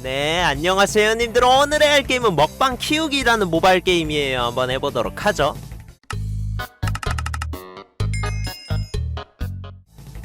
네, 안녕하세요, 님들. 오늘의 할 게임은 먹방 키우기라는 모바일 게임이에요. 한번 해보도록 하죠.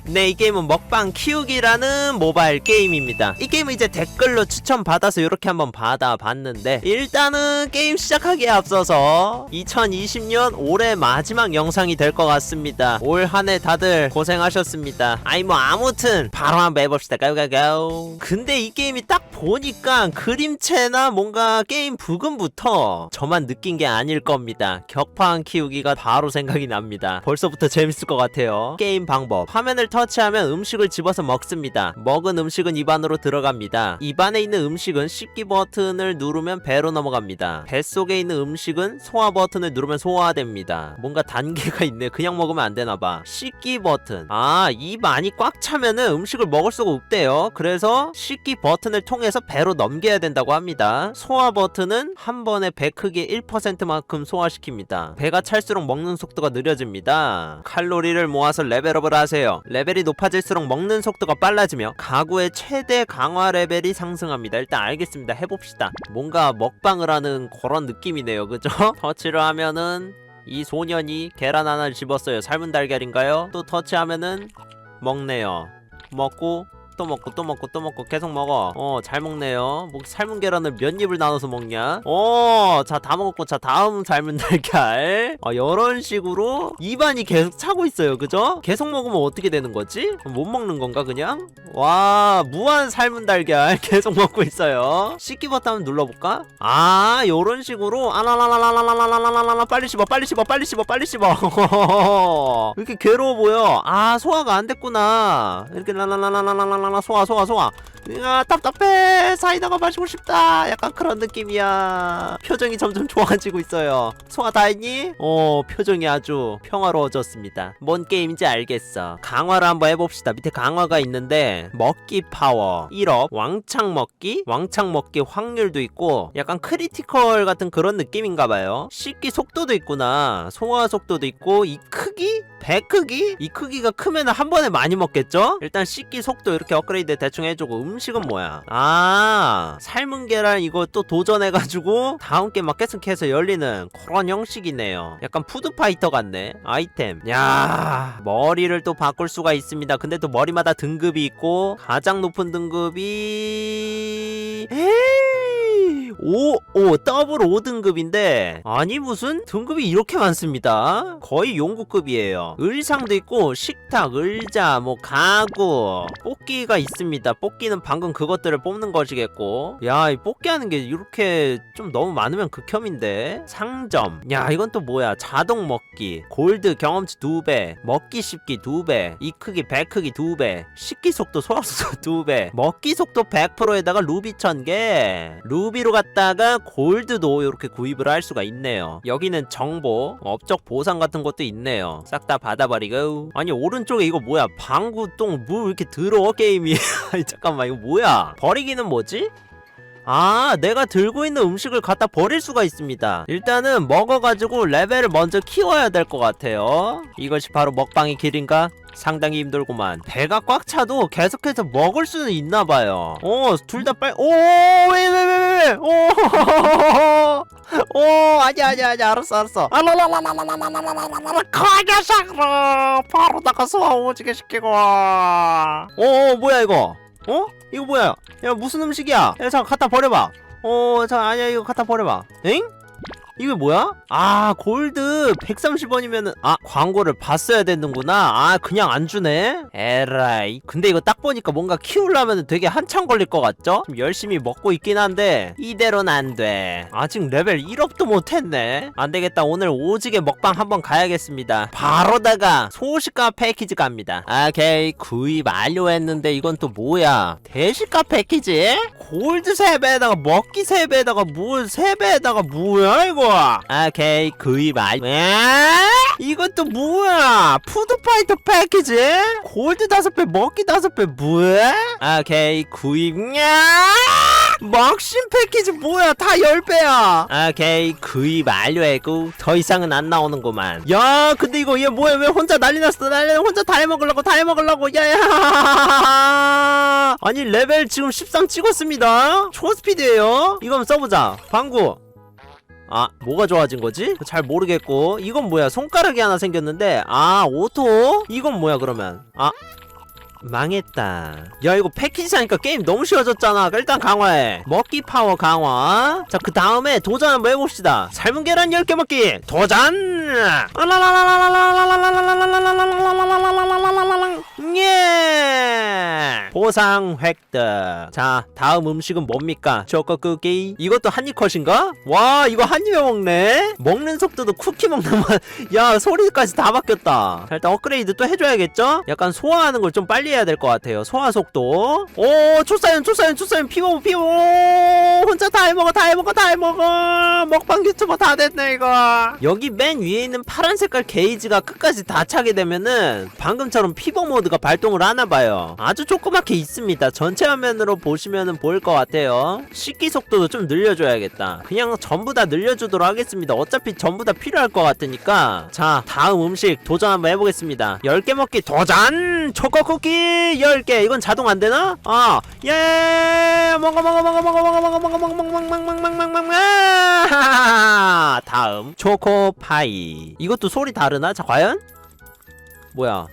네, 이 게임은 먹방 키우기라는 모바일 게임입니다. 이 게임은 이제 댓글로 추천받아서 이렇게 한번 받아봤는데, 일단은 게임 시작하기에 앞서서 2020년 올해 마지막 영상이 될 것 같습니다. 올 한 해 다들 고생하셨습니다. 아이, 뭐, 아무튼, 바로 한번 해봅시다. 가우가우. 근데 이 게임이 딱 보니까 그림체나 뭔가 게임 부금부터 저만 느낀 게 아닐 겁니다. 격파한 키우기가 바로 생각이 납니다. 벌써부터 재밌을 것 같아요. 게임 방법. 화면을 터치하면 음식을 집어서 먹습니다. 먹은 음식은 입안으로 들어갑니다. 입안에 있는 음식은 씹기 버튼을 누르면 배로 넘어갑니다. 뱃속에 있는 음식은 소화 버튼을 누르면 소화됩니다. 뭔가 단계가 있네. 그냥 먹으면 안 되나봐. 씹기 버튼. 아, 입 안이 꽉 차면은 음식을 먹을 수가 없대요. 그래서 씹기 버튼을 통해서 배로 넘겨야 된다고 합니다. 소화 버튼은 한 번에 배 크기 1%만큼 소화시킵니다. 배가 찰수록 먹는 속도가 느려집니다. 칼로리를 모아서 레벨업을 하세요. 레벨 이 높아질수록 먹는 속도가 빨라지며 가구의 최대 강화 레벨이 상승합니다. 일단 알겠습니다. 해봅시다. 뭔가 먹방을 하는 그런 느낌이네요. 그죠? 터치를 하면은 이 소년이 계란 하나를 집었어요. 삶은 달걀인가요? 또 터치하면은 먹네요. 먹고 또 먹고 또 먹고 또 먹고 계속 먹어. 어 잘 먹네요. 뭐 삶은 계란을 몇 입을 나눠서 먹냐? 어자 다 먹었고 자 다음 삶은 달걀. 어 요런 식으로 입안이 계속 차고 있어요. 그죠? 계속 먹으면 어떻게 되는 거지? 못 먹는 건가 그냥? 와 무한 삶은 달걀 계속 먹고 있어요. 씻기 버튼 한번 눌러볼까? 아 요런 식으로 아라라라라라라라라라 빨리 씹어 빨리 씹어 빨리 씹어 빨리 씹어 왜 이렇게 괴로워 보여 아 소화가 안 됐구나 이렇게 라라라라라라라 소화 소화 소화 아 답답해 사이다가 마시고 싶다 약간 그런 느낌이야 표정이 점점 좋아지고 있어요 소화 다 했니? 어 표정이 아주 평화로워졌습니다 뭔 게임인지 알겠어 강화를 한번 해봅시다 밑에 강화가 있는데 먹기 파워 1업 왕창 먹기 왕창 먹기 확률도 있고 약간 크리티컬 같은 그런 느낌인가봐요 씹기 속도도 있구나 소화 속도도 있고 이 크기? 배 크기? 이 크기가 크면 한 번에 많이 먹겠죠? 일단 씹기 속도 이렇게 업그레이드 대충 해주고 음식은 뭐야? 아 삶은 계란 이거 또 도전해가지고 다음 게임 막 계속 해서 열리는 그런 형식이네요. 약간 푸드파이터 같네 아이템. 야 머리를 또 바꿀 수가 있습니다. 근데 또 머리마다 등급이 있고 가장 높은 등급이 에이 5, 오, 더블 5등급인데, 아니, 무슨 등급이 이렇게 많습니다. 거의 용구급이에요. 의상도 있고, 식탁, 의자, 뭐, 가구, 뽑기가 있습니다. 뽑기는 방금 그것들을 뽑는 것이겠고, 야, 이 뽑기 하는 게 이렇게 좀 너무 많으면 극혐인데, 상점. 야, 이건 또 뭐야. 자동 먹기, 골드 경험치 2배, 먹기 씹기 2배, 이 크기, 배 크기 2배, 식기 속도, 소화 속도 2배, 먹기 속도 100%에다가 루비 1000개, 루비로 갔다가 골드도 이렇게 구입을 할 수가 있네요. 여기는 정보, 업적 보상 같은 것도 있네요. 싹 다 받아버리고. 아니 오른쪽에 이거 뭐야? 방구똥 뭐 이렇게 더러워 게임이? 잠깐만 이거 뭐야? 버리기는 뭐지? 아 내가 들고 있는 음식을 갖다 버릴 수가 있습니다 일단은 먹어가지고 레벨을 먼저 키워야 될 것 같아요 이것이 바로 먹방의 길인가? 상당히 힘들고만 배가 꽉 차도 계속해서 먹을 수는 있나봐요 어둘 다 빨리 오왜왜왜왜 오오 아니야 아니야 아니야 알았어 알았어 그 녀석으로 바로 나가서 오지게 시키고 오 뭐야 이거 어? 이거 뭐야? 야 무슨 음식이야? 야 잠깐 갖다 버려봐. 어, 자 아니야 이거 갖다 버려봐. 엥? 이게 뭐야? 아 골드 130원이면은 아 광고를 봤어야 되는구나. 아 그냥 안 주네. 에라이. 근데 이거 딱 보니까 뭔가 키우려면 되게 한참 걸릴 것 같죠? 좀 열심히 먹고 있긴 한데 이대로는 안돼. 아직 레벨 1업도 못했네. 안되겠다. 오늘 오지게 먹방 한번 가야겠습니다. 바로다가 소시가 패키지 갑니다. 오케이. 구입 완료했는데 이건 또 뭐야? 대시가 패키지? 골드 3배에다가 먹기 3배에다가 뭘 3배에다가 뭐야 이거 오케이. 구입 완료 에? 이건 또 뭐야? 푸드파이터 패키지? 골드 5배 먹기 5배 뭐야? 오케이. 구입 야 먹심 패키지 뭐야? 다 10배야. 오케이. 구입 완료했고? 더 이상은 안 나오는구만. 야 근데 이거 얘 뭐야? 왜 혼자 난리 났어? 난리 혼자 다 해먹으려고 다 해먹으려고. 야야. 아니 레벨 지금 13 찍었습니다. 초스피드에요. 이거 한번 써보자. 방구 아 뭐가 좋아진 거지? 잘 모르겠고 이건 뭐야 손가락이 하나 생겼는데 아 오토? 이건 뭐야 그러면 아 망했다. 야 이거 패키지 사니까 게임 너무 쉬워졌잖아. 일단 강화해. 먹기 파워 강화. 자 그 다음에 도전 한번 해봅시다. 삶은 계란 10개 먹기. 도전. 예. 보상 획득. 자 다음 음식은 뭡니까? 초코 쿠키. 이것도 한입 컷인가? 와 이거 한 입에 먹네. 먹는 속도도 쿠키 먹는 맛. 야 소리까지 다 바뀌었다. 자 일단 업그레이드 또 해줘야겠죠? 약간 소화하는 걸 좀 빨리 해야 될 것 같아요. 소화 속도. 오 초사연 초사연 초사연 피워 피워. 혼자 다 해먹어 다 해먹어 다 해먹어. 먹방 유튜버 다 됐네 이거. 여기 맨 위에 있는 파란 색깔 게이지가 끝까지 다 차게 되면은 방금처럼 피버 모드가 발동을 하나 봐요. 아주 조그맣게 있습니다. 전체 화면으로 보시면은 보일 것 같아요. 식기 속도도 좀 늘려줘야겠다. 그냥 전부 다 늘려주도록 하겠습니다. 어차피 전부 다 필요할 것 같으니까. 자, 다음 음식 도전 한번 해보겠습니다. 10개 먹기 도전! 초코 쿠키 10개. 이건 자동 안 되나? 아, 예! 먹어, 먹어, 먹어, 먹어, 먹어, 먹어, 먹어, 먹어, 먹어, 먹어, 먹어, 먹어, 먹어, 먹어. 다음, 초코파이. 이것도 소리 다르나? 자, 과연? 뭐야?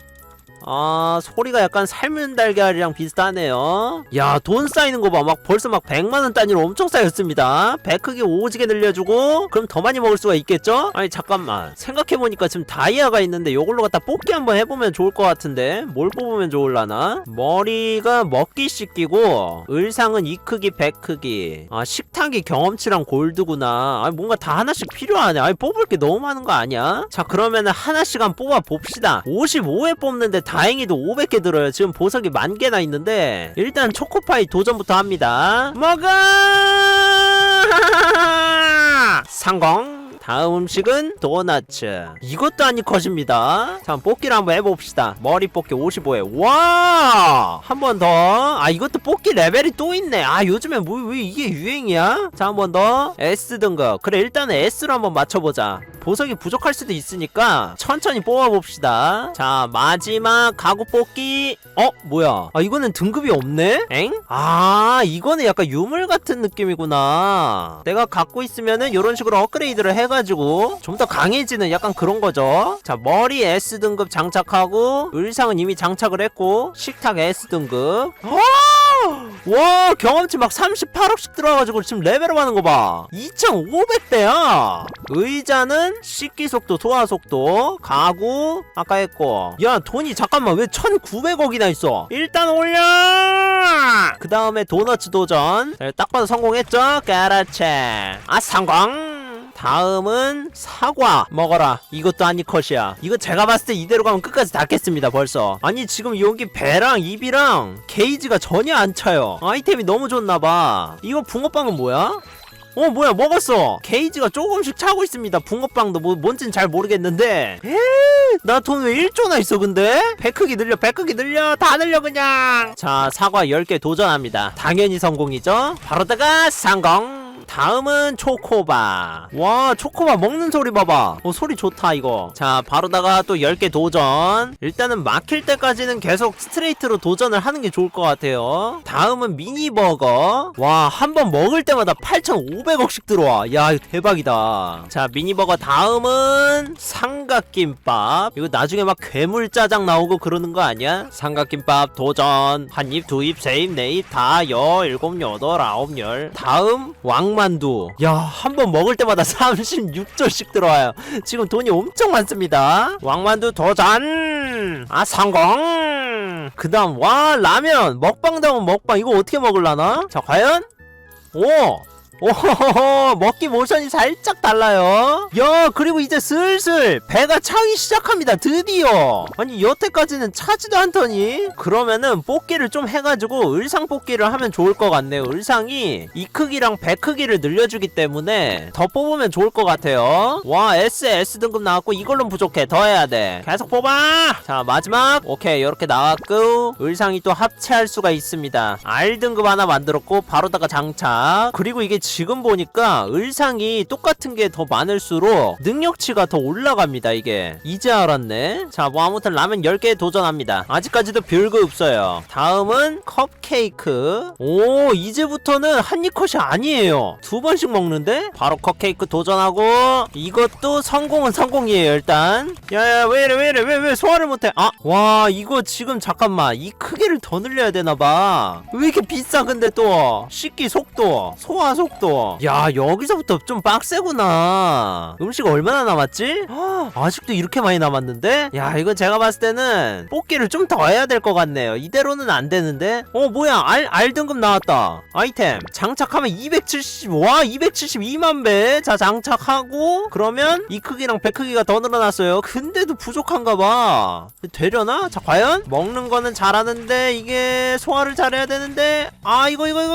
아 소리가 약간 삶은 달걀이랑 비슷하네요. 야 돈 쌓이는 거 봐. 막 벌써 막 100만원 단위로 엄청 쌓였습니다. 배 크기 오지게 늘려주고 그럼 더 많이 먹을 수가 있겠죠? 아니 잠깐만. 생각해보니까 지금 다이아가 있는데 요걸로 갖다 뽑기 한번 해보면 좋을 것 같은데. 뭘 뽑으면 좋을라나? 머리가 먹기 씻기고 의상은 이 크기 배 크기. 아 식탁이 경험치랑 골드구나. 아니 뭔가 다 하나씩 필요하네. 아니 뽑을 게 너무 많은 거 아니야? 자 그러면은 하나씩 한번 뽑아 봅시다. 55회 뽑는데 다행히도 500개 들어요. 지금 보석이 만 개나 있는데 일단 초코파이 도전부터 합니다. 먹어! 성공. 다음 음식은 도너츠. 이것도 아니 컷입니다. 자, 뽑기를 한번 해봅시다. 머리 뽑기 55회. 와! 한 번 더. 아, 이것도 뽑기 레벨이 또 있네. 아, 요즘에 뭐, 왜 이게 유행이야? 자, 한 번 더. S 등급. 그래, 일단은 S로 한번 맞춰보자. 보석이 부족할 수도 있으니까 천천히 뽑아봅시다. 자, 마지막 가구 뽑기. 어, 뭐야? 아, 이거는 등급이 없네? 엥? 아, 이거는 약간 유물 같은 느낌이구나. 내가 갖고 있으면은 이런 식으로 업그레이드를 해가 지고 좀 더 강해지는 약간 그런 거죠. 자, 머리 S 등급 장착하고 의상은 이미 장착을 했고 식탁 S 등급. 와 경험치 막 38억씩 들어가지고 지금 레벨업 하는 거 봐. 2,500배야. 의자는 씻기 속도, 소화 속도, 가구 아까 했고. 야 돈이 잠깐만 왜 1,900억이나 있어? 일단 올려. 그 다음에 도너츠 도전. 자, 딱 봐도 성공했죠? 까라체. 아 성공. 다음은 사과. 먹어라. 이것도 아니 컷이야. 이거 제가 봤을 때 이대로 가면 끝까지 닿겠습니다 벌써. 아니 지금 여기 배랑 입이랑 게이지가 전혀 안 차요. 아이템이 너무 좋나봐. 이거 붕어빵은 뭐야? 어 뭐야 먹었어. 게이지가 조금씩 차고 있습니다 붕어빵도. 뭐 뭔진 잘 모르겠는데. 나 돈 왜 1조나 있어 근데? 배 크기 늘려 배 크기 늘려. 다 늘려 그냥. 자 사과 10개 도전합니다. 당연히 성공이죠. 바로다가 성공 다음은 초코바. 와 초코바 먹는 소리 봐봐. 어 소리 좋다 이거. 자 바로다가 또 10개 도전. 일단은 막힐 때까지는 계속 스트레이트로 도전을 하는 게 좋을 것 같아요. 다음은 미니버거. 와 한 번 먹을 때마다 8,500억씩 들어와. 야 이거 대박이다. 자 미니버거 다음은 삼각김밥. 이거 나중에 막 괴물짜장 나오고 그러는 거 아니야? 삼각김밥 도전. 한 입 두 입 세 입 네 입다여 일곱 여덟 아홉 열. 다음 왕 만두. 야 한 번 먹을 때마다 36조씩 들어와요. 지금 돈이 엄청 많습니다. 왕만두 도전. 아 성공. 그 다음 와 라면. 먹방다운 먹방. 이거 어떻게 먹을라나? 자 과연? 오 오호호호 먹기 모션이 살짝 달라요. 야 그리고 이제 슬슬 배가 차기 시작합니다. 드디어. 아니 여태까지는 차지도 않더니 그러면은 뽑기를 좀 해가지고 을상 뽑기를 하면 좋을 것 같네요. 을상이 이 크기랑 배 크기를 늘려주기 때문에 더 뽑으면 좋을 것 같아요. 와 S S 등급 나왔고 이걸로 부족해. 더 해야 돼. 계속 뽑아! 자 마지막. 오케이 이렇게 나왔고 을상이 또 합체할 수가 있습니다. R 등급 하나 만들었고 바로다가 장착. 그리고 이게 지금 보니까 을상이 똑같은 게 더 많을수록 능력치가 더 올라갑니다 이게. 이제 알았네. 자 뭐 아무튼 라면 10개 도전합니다. 아직까지도 별거 없어요. 다음은 컵케이크. 오 이제부터는 한입 컷이 아니에요. 두 번씩 먹는데? 바로 컵케이크 도전하고 이것도 성공은 성공이에요 일단. 야야 왜 이래 왜왜왜 소화를 못해? 아 와 이거 지금 잠깐만. 이 크기를 더 늘려야 되나봐. 왜 이렇게 비싸 근데 또? 씻기 속도 소화 속도 야 여기서부터 좀 빡세구나 음식 얼마나 남았지? 아, 아직도 이렇게 많이 남았는데 야 이건 제가 봤을 때는 뽑기를 좀 더 해야 될 것 같네요 이대로는 안 되는데 어 뭐야 R, R 등급 나왔다 아이템 장착하면 270 와 272만 배 자 장착하고 그러면 이 크기랑 배 크기가 더 늘어났어요 근데도 부족한가 봐 되려나? 자 과연? 먹는 거는 잘하는데 이게 소화를 잘해야 되는데 아 이거 이거 이거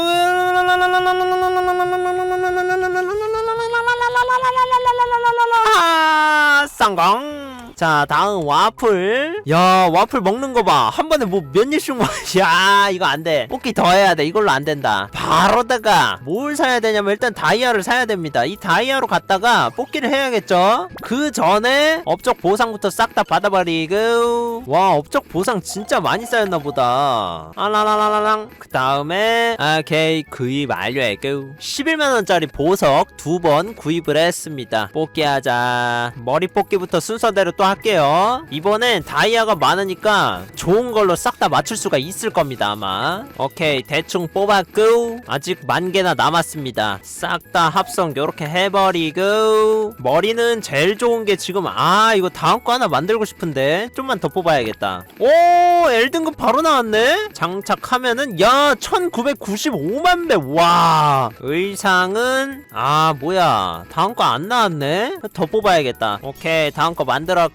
上岗。 자 다음 와플. 야 와플 먹는 거 봐 한 번에 뭐 몇 입씩 먹... 야 이거 안돼. 뽑기 더 해야 돼. 이걸로 안 된다. 바로다가 뭘 사야 되냐면 일단 다이아를 사야 됩니다. 이 다이아로 갔다가 뽑기를 해야겠죠? 그 전에 업적 보상부터 싹 다 받아버리고. 와 업적 보상 진짜 많이 쌓였나 보다. 아라라라라랑. 그 다음에 오케이. 구입 완료했고. 11만원짜리 보석 두 번 구입을 했습니다. 뽑기하자. 머리 뽑기부터 순서대로 또 할게요. 이번엔 다이아가 많으니까 좋은 걸로 싹 다 맞출 수가 있을 겁니다 아마. 오케이 대충 뽑았고 아직 만 개나 남았습니다. 싹 다 합성 요렇게 해버리고 머리는 제일 좋은 게 지금 아 이거 다음 거 하나 만들고 싶은데 좀만 더 뽑아야겠다. 오 L등급 바로 나왔네? 장착하면은 야 1995만 배와. 의상은 아 뭐야. 다음 거 안 나왔네? 더 뽑아야겠다. 오케이 다음 거 만들었고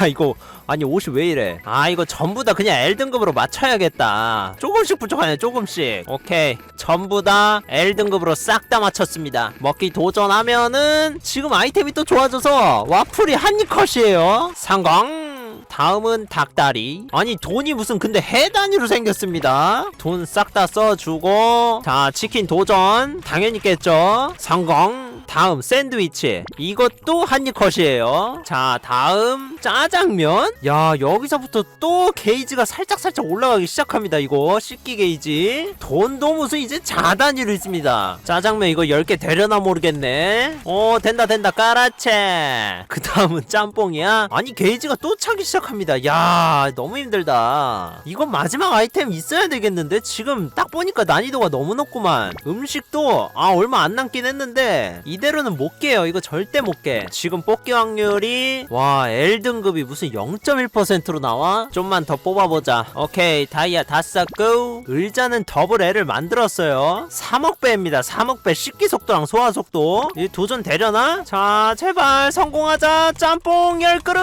야 이거 아니 옷이 왜 이래 아 이거 전부 다 그냥 L등급으로 맞춰야겠다 조금씩 부족하네 조금씩 오케이 전부 다 L등급으로 싹 다 맞췄습니다 먹기 도전하면은 지금 아이템이 또 좋아져서 와플이 한입 컷이에요 상광 다음은 닭다리 아니 돈이 무슨 근데 해 단위로 생겼습니다 돈 싹 다 써주고 자 치킨 도전 당연히 깼죠 성공 다음 샌드위치. 이것도 한입 컷이에요. 자 다음 짜장면? 야 여기서부터 또 게이지가 살짝살짝 올라가기 시작합니다 이거. 씻기 게이지. 돈도 무슨 이제 자단위로 있습니다. 짜장면 이거 10개 되려나 모르겠네. 어 된다 된다. 까라채. 그 다음은 짬뽕이야? 아니 게이지가 또 차기 시작합니다. 야 너무 힘들다. 이건 마지막 아이템 있어야 되겠는데? 지금 딱 보니까 난이도가 너무 높구만. 음식도 아 얼마 안 남긴 했는데 이대로는 못 깨요. 이거 절대 못깨. 지금 뽑기 확률이 와 L등 급이 무슨 0.1%로 나와? 좀만 더 뽑아보자. 오케이 다이아 다 쌌고. 의자는 더블 L을 만들었어요. 3억 배입니다 3억 배. 씻기 속도랑 소화 속도. 이 도전 되려나? 자 제발 성공하자. 짬뽕 열 그릇!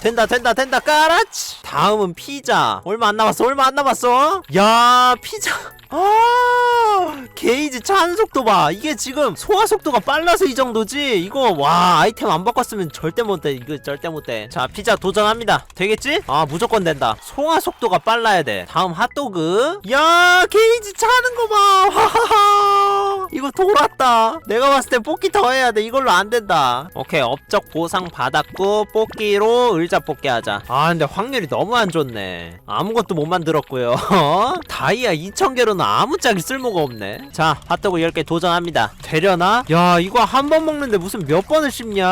된다 된다 된다. 까라치! 다음은 피자. 얼마 안 남았어 얼마 안 남았어? 야 피자 아 게이지 차는 속도 봐. 이게 지금 소화 속도가 빨라서 이 정도지? 이거 와 아이템 안 바꿨으면 절대 못돼 이거 절대 못돼 자 피자 도전합니다. 되겠지? 아 무조건 된다. 소화 속도가 빨라야 돼. 다음 핫도그. 야 게이지 차는 거봐. 하하하. 이거 돌았다. 내가 봤을 때 뽑기 더 해야 돼. 이걸로 안 된다. 오케이 업적 보상 받았고 뽑기로 의자 뽑기 하자. 아 근데 확률이 너무 안 좋네. 아무것도 못 만들었고요. 다이아 2000개로 는 아무짝에 쓸모가 없네. 자 핫도그 10개 도전합니다. 되려나? 야 이거 한 번 먹는데 무슨 몇 번을 씹냐?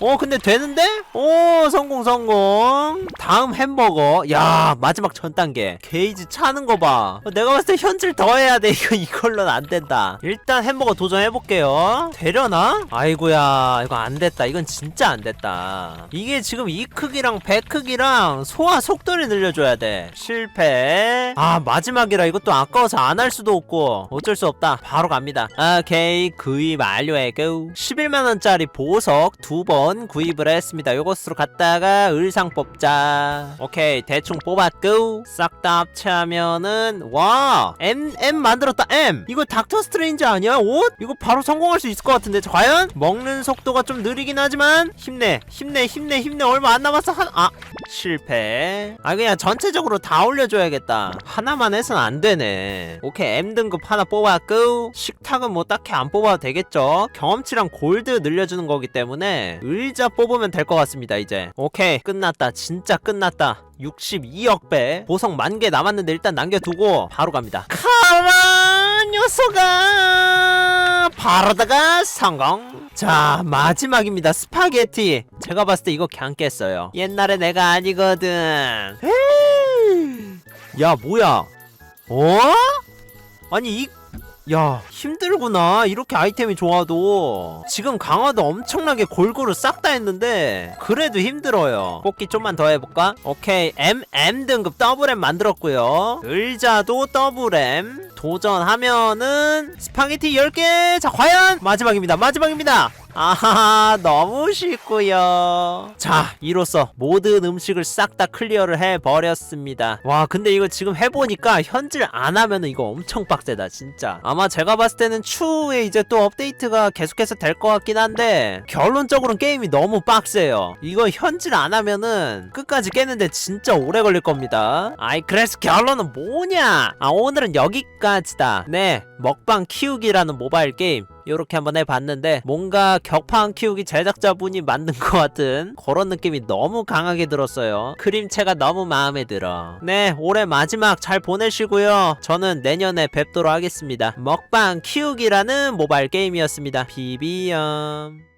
어 근데 되는데? 오 성공 성공. 다음 햄버거. 야 마지막 전 단계. 게이지 차는 거봐. 내가 봤을 때 현질 더 해야 돼. 이거 이걸로는 안 된다. 일단 햄버거 도전해볼게요. 되려나? 아이고야 이거 안 됐다. 이건 진짜 안 됐다. 이게 지금 이 크기랑 배 크기랑 소화 속도를 늘려줘야 돼. 실패. 아 마지막이라 이것도 아까워 서 안 할 수도 없고 어쩔 수 없다. 바로 갑니다. 오케이 구입 완료해고. 11만원짜리 보석 두 번 구입을 했습니다. 요것으로 갔다가 의상 뽑자. 오케이 대충 뽑았고 싹 다 합체하면은 와 M M 만들었다 M. 이거 닥터 스트레인지 아니야? 옷? 이거 바로 성공할 수 있을 것 같은데 과연? 먹는 속도가 좀 느리긴 하지만 힘내 힘내 힘내 힘내. 얼마 안 남았어. 한 아 실패. 아 그냥 전체적으로 다 올려줘야겠다. 하나만 해선 안 되네 오케이 M 등급 하나 뽑았고 식탁은 뭐 딱히 안 뽑아도 되겠죠? 경험치랑 골드 늘려주는 거기 때문에 의자 뽑으면 될 것 같습니다 이제. 오케이 끝났다. 진짜 끝났다. 62억 배. 보석 만 개 남았는데 일단 남겨두고 바로 갑니다. 가만 녀석아! 바로다가 성공! 자 마지막입니다. 스파게티. 제가 봤을 때 이거 그냥 깼어요. 옛날에 내가 아니거든. 에이. 야 뭐야 어? 아니 이 야 힘들구나. 이렇게 아이템이 좋아도. 지금 강화도 엄청나게 골고루 싹 다 했는데 그래도 힘들어요. 뽑기 좀만 더 해볼까? 오케이 M M 등급 더블 M 만들었고요. 의자도 더블 M. 도전하면은 스파게티 10개. 자 과연 마지막입니다. 마지막입니다 아하 너무 쉽고요. 자 이로써 모든 음식을 싹 다 클리어를 해버렸습니다. 와 근데 이거 지금 해보니까 현질 안 하면은 이거 엄청 빡세다 진짜. 아마 제가 봤을 때는 추후에 이제 또 업데이트가 계속해서 될 것 같긴 한데 결론적으로는 게임이 너무 빡세요. 이거 현질 안 하면은 끝까지 깨는데 진짜 오래 걸릴 겁니다. 아이 그래서 결론은 뭐냐? 아 오늘은 여기까지다. 네 먹방 키우기라는 모바일 게임 요렇게 한번 해봤는데 뭔가 격파한 키우기 제작자분이 만든 것 같은 그런 느낌이 너무 강하게 들었어요. 그림체가 너무 마음에 들어. 네 올해 마지막 잘 보내시고요. 저는 내년에 뵙도록 하겠습니다. 먹방 키우기라는 모바일 게임이었습니다. 비비엄